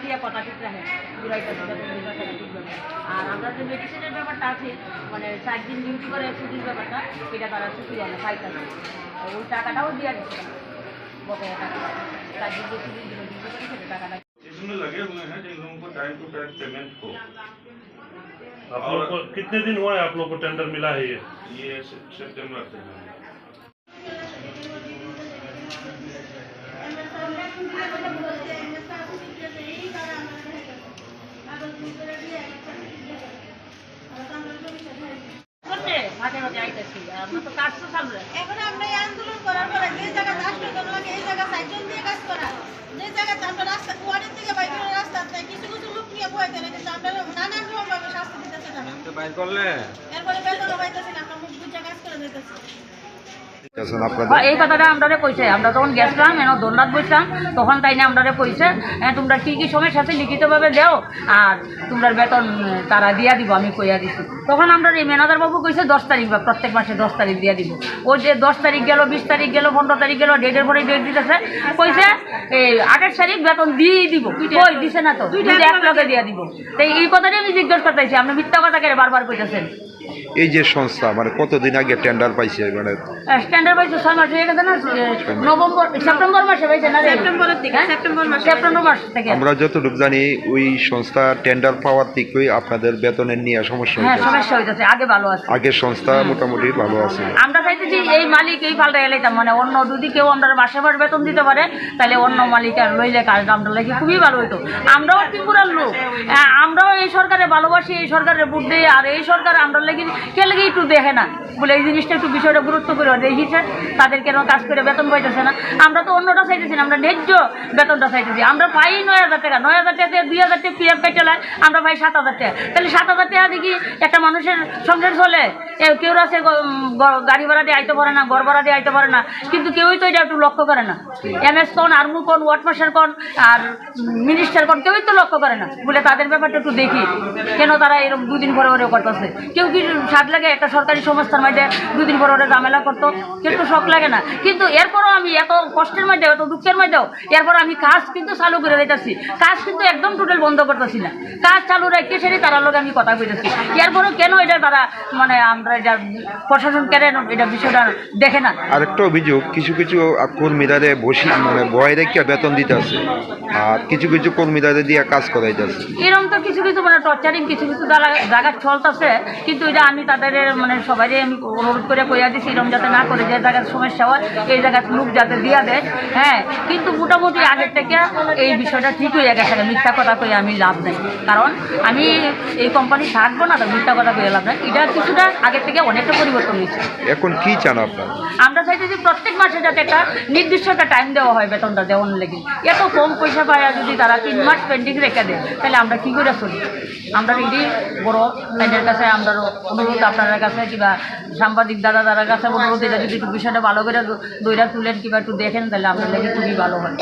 দিয়ে কথা ঠিক রাখে বুড়াইটা ঠিক রাখে, বুড়াইটা ঠিক রাখে। আর আমরা যে মেডিসিনের ব্যাপারটা আছে মানে চার দিন ডিউটি করে ছুটির ব্যাপারটা এটা তারা ছুটি হয় না পাইতেছে ওই টাকাটাও দিয়ে দিচ্ছে বকেয়া টাকাটা চার দিন যে ছুটি দিল ডিউটি করে সেটা টাকাটা इसमें लगे हुए हैं जिन लोगों को टाइम टू टाइम पेमेंट हो आप लोग को कितने दिन हुआ है आप लोग को टेंडर मिला है ये ये से- सितंबर से এখন আমরা এই আন্দোলন করার পরে যে জায়গা রাষ্ট্র লাগে এই জায়গা সাইকেল দিয়ে কাজ করা। যে জায়গাতে আমরা রাস্তা ওয়ার্ডের থেকে বাইকের রাস্তা আছে কিছু কিছু লোক নিয়ে বইতে না কিন্তু আমরা নানান রকম ভাবে শাস্তি দিতেছে না বাইর করলে? এরপরে বেতনও পাইতেছি না আমরা মুখ বুঝে কাজ করে দিতেছি আছেন আপনাদের হ্যাঁ, এই কথাটা আমরা কইছে। আমরা তখন গেছিলাম এনে দোলনাথ বসলাম তখন তাই না আমরা কইছে হ্যাঁ, তোমরা কি কি সমস্যা আছে লিখিতভাবে দেও আর তোমরা বেতন তারা দিয়া দিব আমি কইয়া দিছি। তখন আমরা এই ম্যানেজার বাবু কইছে দশ তারিখ বা প্রত্যেক মাসে দশ তারিখ দিয়া দিব। ওই যে দশ তারিখ গেল বিশ তারিখ গেল পনেরো তারিখ গেল ডেটের পরে ডেট দিতেছে কইছে এই আঠাশ তারিখ বেতন দিয়েই দিব। কই দিছে না তো? এক লগে দিয়া দিব। তাই এই কথাটাই আমি জিজ্ঞেস করতেছি আপনি মিথ্যা কথা কেন বারবার কইতেছেন? এই যে সংস্থা মানে কতদিন আগে টেন্ডার পাইছে মানে? স্ট্যান্ডার্ড পাইছে ছয় মাস হয়ে গেছে না? নভেম্বর সেপ্টেম্বর মাসে পাইছে না সেপ্টেম্বরের দিকে সেপ্টেম্বর মাস সেপ্টেম্বর মাস থেকে। আমরা যতটুকু জানি ওই সংস্থা টেন্ডার পাওয়ার থেকেই আপনাদের বেতনের নিয়ে সমস্যা হ্যাঁ সমস্যা হইতেছে আগে ভালো আছে। আগের সংস্থা মোটামুটি ভালো আছে। আমরা চাইতেছি এই মালিক এই পাল্টা এলাইতাম মানে অন্য যদি কেউ আমরা মাসে মাস বেতন দিতে পারে তাহলে অন্য মালিক আর লইলে কাজটা আমরা লাগে খুবই ভালো হইতো। আমরাও ত্রিপুরার লোক। আহ, আমরাও এই সরকারে ভালোবাসি এই সরকারের ভোট দিই আর এই সরকার আমরা লেগে কে লেগে একটু দেখে না। বলে এই জিনিসটা একটু বিষয়টা গুরুত্ব করে দেখিছে তাদের কেন কাজ করে বেতন পাইতেছে না? আমরা তো অন্যটা চাইতেছি না আমরা ন্যায্য বেতনটা চাইতেছি। আমরা পাই নয় হাজার টাকা নয় হাজার টাকা দুই হাজার টাকা পিএফ কাটে চালায় আমরা পাই সাত হাজার টাকা। তাহলে সাত হাজার টাকা দেখি একটা মানুষের সংসার চলে? কেউ আছে গাড়ি ভাড়া দিয়ে আইতে পারে না ঘর ভাড়া দিয়ে আইতে পারে না কিন্তু কেউই তো এটা একটু লক্ষ্য করে না। এম এস কোন আর্মু কোন ওয়ার্ড মাস্টার কোন আর মিনিস্টার কোন কেউই তো লক্ষ্য করে না। বলে তাদের ব্যাপারটা একটু দেখি কেন তারা এরকম দুদিন পরে পরে করতেছে? কেউ কি স্বাদ লাগে একটা সরকারি সংস্থার মধ্যে দুদিন পর ওরা ঝামেলা করতো কিন্তু শখ লাগে না। কিন্তু এরপরও আমি এত কষ্টের মধ্যে এত দুঃখের মধ্যেও এরপর আমি কাজ কিন্তু চালু করে দিতেছি। কাজ কিন্তু একদম টোটাল বন্ধ করতেছি না। কাজ চালু রেখে সেটি তার লগে আমি কথা কইতেছি। এরপরেও কেন এটা তারা মানে আমরা এটা প্রশাসন কেন এটা বিষয়টা দেখে না? আরেকটা অভিযোগ কিছু কিছু কর্মীদারে বসি মানে বয় রেখে বেতন দিতে আছে। আর কিছু কিছু কর্মীদারে দিয়ে কাজ করাইতেছে এরকম তো কিছু কিছু মানে টর্চারিং কিছু কিছু জায়গা- জায়গা চলতেছে কিন্তু এটা আমি তাদের মানে সবাই আমি অনুরোধ করে কইয়া দিছি এরকম যাতে না করে যে জায়গার সমস্যা হয় এই জায়গার লোক যাতে দিয়া দেয়। হ্যাঁ কিন্তু মোটামুটি আগের থেকে এই বিষয়টা ঠিক হয়ে গেছে মিথ্যা কথা কই আমি লাভ নেই। কারণ আমি এই কোম্পানি থাকব না তো মিথ্যা কথা কই লাভ নেই। এটা কিছুটা আগের থেকে অনেকটা পরিবর্তন হয়েছে। এখন কি চান আপনার? আমরা চাইছি যে প্রত্যেক মাসে যাতে একটা নির্দিষ্ট একটা টাইম দেওয়া হয় বেতনটা দেওয়ার লেগে। এত কম পয়সা পায় যদি তারা তিন মাস পেন্ডিং রেখে দেয় তাহলে আমরা কী করে চলি? আমরা এটি বড় কাছে আমরা অনুরোধ আপনার কাছে কিংবা সাংবাদিক দাদা দাদার কাছে অনুরোধ এটা যদি একটু বিষয়টা ভালো করে দইরা তুলেন কিংবা একটু দেখেন, তাহলে আপনার খুবই ভালো হয়।